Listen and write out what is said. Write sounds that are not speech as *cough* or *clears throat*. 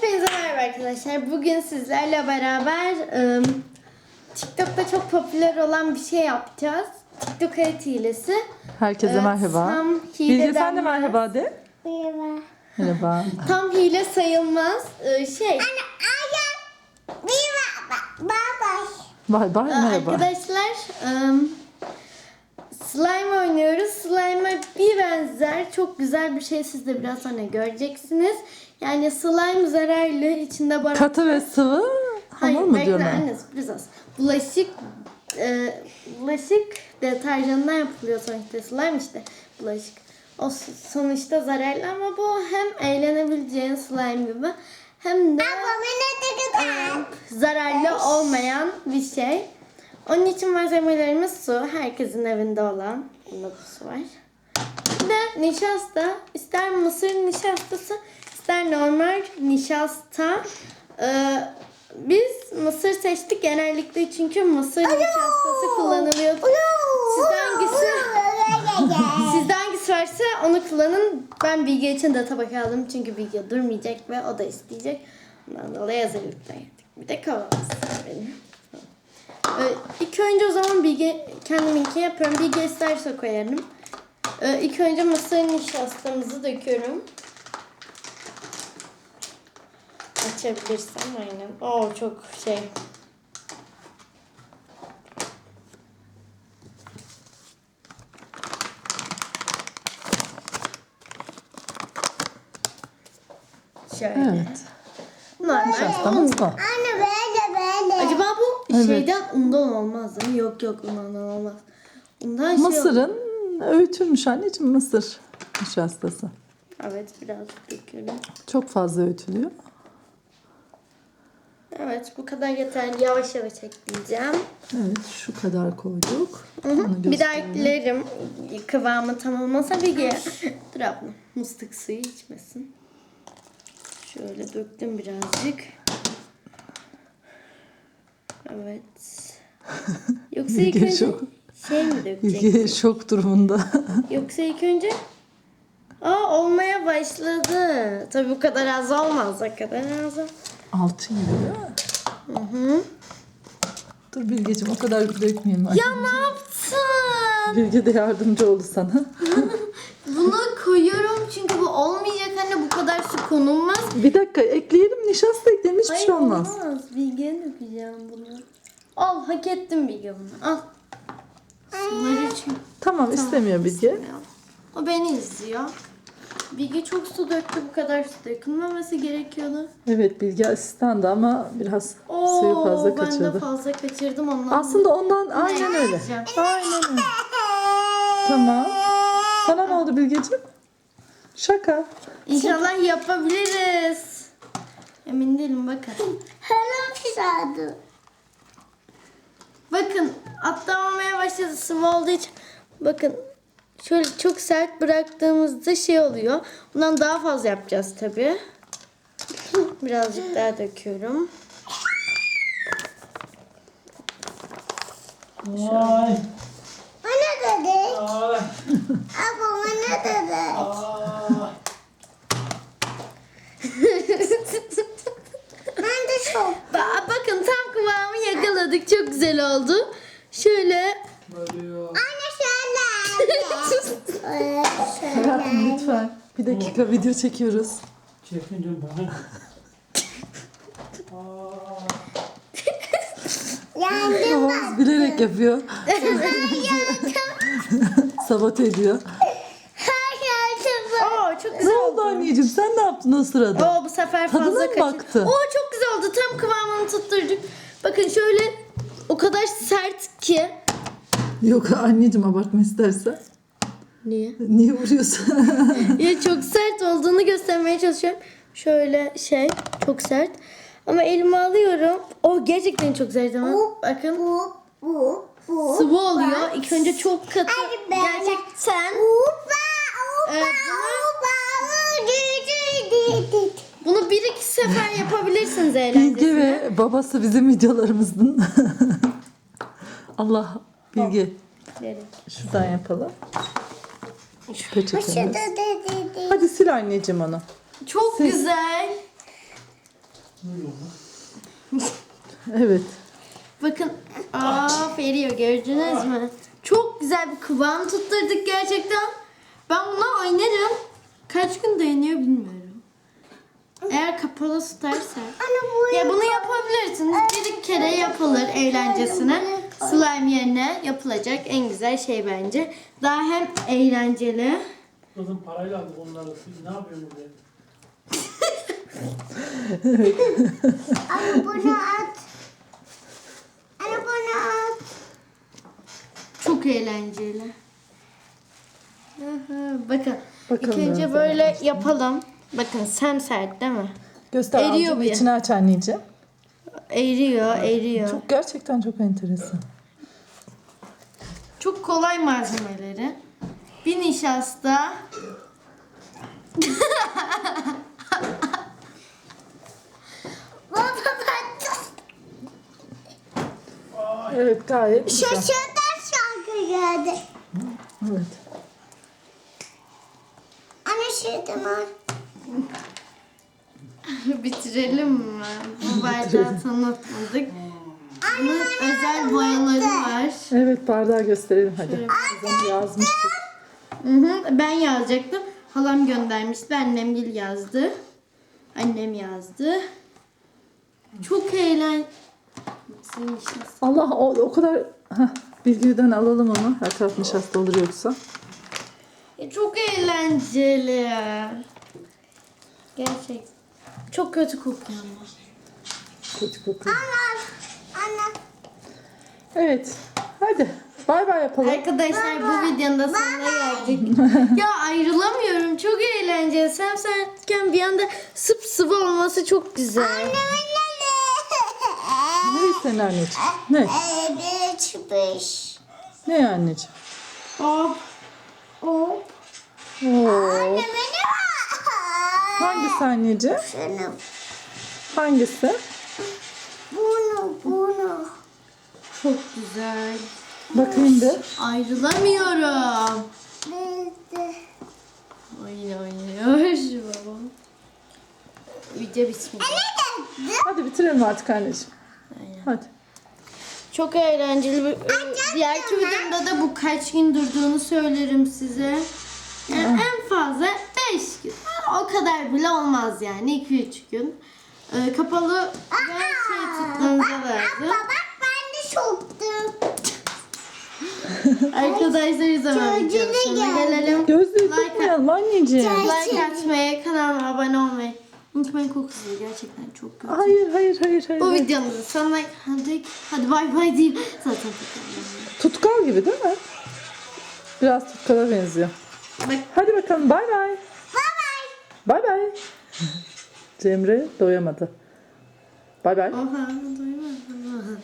Hepinize merhaba arkadaşlar. Bugün sizlerle beraber ım, TikTok'ta çok popüler olan bir şey yapacağız. TikTok hayat hilesi. Herkese Evet, merhaba. tam Bilge hileden sen de merhaba de. Merhaba. Merhaba. Tam hile sayılmaz. Ee, şey Anne ayağım. Merhaba. Baba. Bay bay Aa, merhaba. Arkadaşlar ım, slime oynuyoruz. Slime'a bir benzer çok güzel bir şey siz de biraz sonra göreceksiniz. Yani slime zararlı içinde barın Katı ve sıvı hamur mu bekle diyorlar? anne sürpriz olsun. Bulaşık e, bulaşık deterjanından yapılıyor sonuçta slime işte bulaşık. O s- sonuçta zararlı ama bu hem eğlenebileceğin slime gibi hem de kadar? zararlı olmayan bir şey. Onun için malzemelerimiz su. Herkesin evinde olan. Bunda da su var. Bir de nişasta. İster mısır nişastası, ister normal nişasta. Ee, biz mısır seçtik genellikle çünkü mısır nişastası kullanılıyor. Sizde hangisi? *laughs* Sizde hangisi varsa onu kullanın. Ben Bilge için de tabak aldım çünkü Bilge durmayacak ve o da isteyecek. Ondan dolayı hazırlıklar yaptık. Bir de kavanoz benim. Ee, ilk önce o zaman Bilge kendiminki yapıyorum. Bilge isterse koyarım. Ee, ilk önce mısır nişastamızı döküyorum. Açabilirsem aynen. Oo çok şey. Şöyle. Evet. Normal. Anne böyle böyle. Acaba bu Evet. şeyden undan olmaz değil mi? Yok yok undan olmaz. Undan şey Mısırın öğütülmüş anneciğim mısır nişastası. Evet birazcık döküyorum. Çok fazla öğütülüyor. Evet bu kadar yeterli. Yavaş yavaş ekleyeceğim. Evet şu kadar koyduk. Onu Bir daha eklerim. Kıvamı tam olmasa bir ge- *laughs* Dur abla. Mıstık suyu içmesin. Şöyle döktüm birazcık. Evet. *laughs* Yoksa ilk önce şok. şey mi dökecek? Bilge şok durumunda. *laughs* Yoksa ilk önce Aa olmaya başladı. Tabii bu kadar az olmaz. O kadar az. ol- Altı gibi değil mi? Dur Bilgeciğim o kadar dökmeyeyim ben. Ya ne yaptın? Bilge de yardımcı oldu sana. *laughs* Bunu koyuyorum çünkü bu olmayacak anne bu kadar su konulmaz. Bir dakika ekleyelim nişasta ekleyelim hiçbir Hayır şey olmaz. olmaz. Bilge'ye dökeceğim bunu. Al hak ettim Bilge bunu. Al. Suları için. Tamam istemiyor Bilge. O beni izliyor. Bilge çok su döktü bu kadar su dökülmemesi gerekiyordu. Evet Bilge asistandı ama biraz Oo, suyu fazla ben de kaçırdı. fazla kaçırdım ondan. Aslında ondan aynen öyle. Aynen öyle. Tamam. Sana ne oldu Bilgeciğim? Şaka. İnşallah yapabiliriz. Emin değilim bakın. Hemen pişirdi. Bakın atlamamaya başladı sıvı olduğu için. Bakın şöyle çok sert bıraktığımızda şey oluyor. Bundan daha fazla yapacağız tabi. *clears throat* Birazcık daha döküyorum. O ne dedi? Abla o ne dedi? Ben de çok. Ba- Bakın tam kıvamı yakaladık. Çok güzel oldu. Şöyle Anne Hayatım lütfen. Bir dakika video çekiyoruz. Çekince bana. Yandım bak. Babamız bilerek yapıyor. Sabote ediyor. Her yer Oo çok Ne güzel oldu anneciğim? Sen ne yaptın o sırada? Oo bu sefer Tadına fazla mı kaçır. Oo çok güzel oldu. Tam kıvamını tutturduk. Bakın şöyle o kadar sert ki. Yok anneciğim abartma istersen. Niye? Niye vuruyorsun? *laughs* ya çok sert olduğunu göstermeye çalışıyorum. Şöyle şey çok sert. Ama elime alıyorum. O gerçekten çok sert ama. Bakın bu, bu, bu. sıvı oluyor. İlk önce çok katı. Gerçekten. Upa, upa, Evet, di. Bunu bir iki sefer yapabilirsiniz Bilge eğlencesine. ve babası bizim videolarımızın. *laughs* Allah Bilge. Şuradan yapalım. Şu peçetemiz. Hadi sil anneciğim onu. Çok güzel. Böyle olmaz. Evet. Bakın. Aa veriyor gördünüz mü? Çok güzel bir kıvam tutturduk gerçekten. Ben buna oynarım. Kaç gün dayanıyor bilmiyorum. Eğer kapalı tutarsa. Anne bu Ya bunu yapabilirsiniz. Bir kere yapılır eğlencesine. Slime yerine yapılacak en güzel şey bence. Daha hem eğlenceli. Kızım parayla aldık onları. Siz ne yapıyorsunuz be? Anne bunu at. Anne bunu at. Çok eğlenceli. Aha, Bakın. Bakalım ilk önce biraz böyle arkadaşlar. yapalım. Bakın semsert değil mi? Göster Eriyor ağzını bir. içini aç anneciğim. Eriyor, eriyor. Çok, Çok gerçekten çok enteresan. kolay malzemeleri. Bir nişasta. Evet gayet güzel. Şaşırtan şarkı geldi. Evet. Anne şuradan Bitirelim mi? Bu bardağı tanıtmadık. Bunun özel boyaları var. Evet bardağı gösterelim hadi. Kızım yazmıştık. Hı hı, ben yazacaktım. Halam göndermişti. Annem gil yazdı. Annem yazdı. Çok eğlen... Senin işin- Allah o, o kadar Heh, bilgiden alalım onu. Her taraf nişasta olur yoksa. E, Çok eğlenceli. Gerçek. Çok kötü kokuyor ama. Kötü kokuyor. Anne. Evet. Hadi. Bay bay yapalım. Arkadaşlar bu videonun da sonuna geldik. ya ayrılamıyorum. Çok eğlenceli. Sen sertken bir anda sıp sıvı olması çok güzel. Ne senin anneciğim? Ne? Ee, çıkmış. Ne anneciğim? Hop. Hop. Oo. Anne beni Hangisi anneciğim? Şunu. Hangisi? Bunu, bunu. Çok güzel. Bakayım bir. Ayrılamıyorum. Bizde. Oyun oynuyor babam. Video bitmiş. Hadi bitirelim artık anneciğim. Hadi. Çok eğlenceli. bir- Diğerki videomda da bu kaç gün durduğunu söylerim size. Yani en fazla 5 gün. O kadar bile olmaz yani 2-3 gün. Ee, kapalı ve şey tutmanıza lazım. Bak ben de soktum. *laughs* Arkadaşlar o zaman Çocuğuna sonuna geldi. gelelim. Gözlüğü Like- tutmayalım anneciğim. Like atmayı, kanalıma abone olmayı unutmayın kokusu gerçekten çok kötü. Hayır hayır hayır hayır. Bu videomuzun sonuna geldik. Hadi bay bay diyeyim. Zaten tutamıyorum. Tutkal gibi değil mi? Biraz tutkala benziyor. Bak Hadi bakalım bay bay. Bay bay. Cemre doyamadı. Bay bay. Oha duymadım.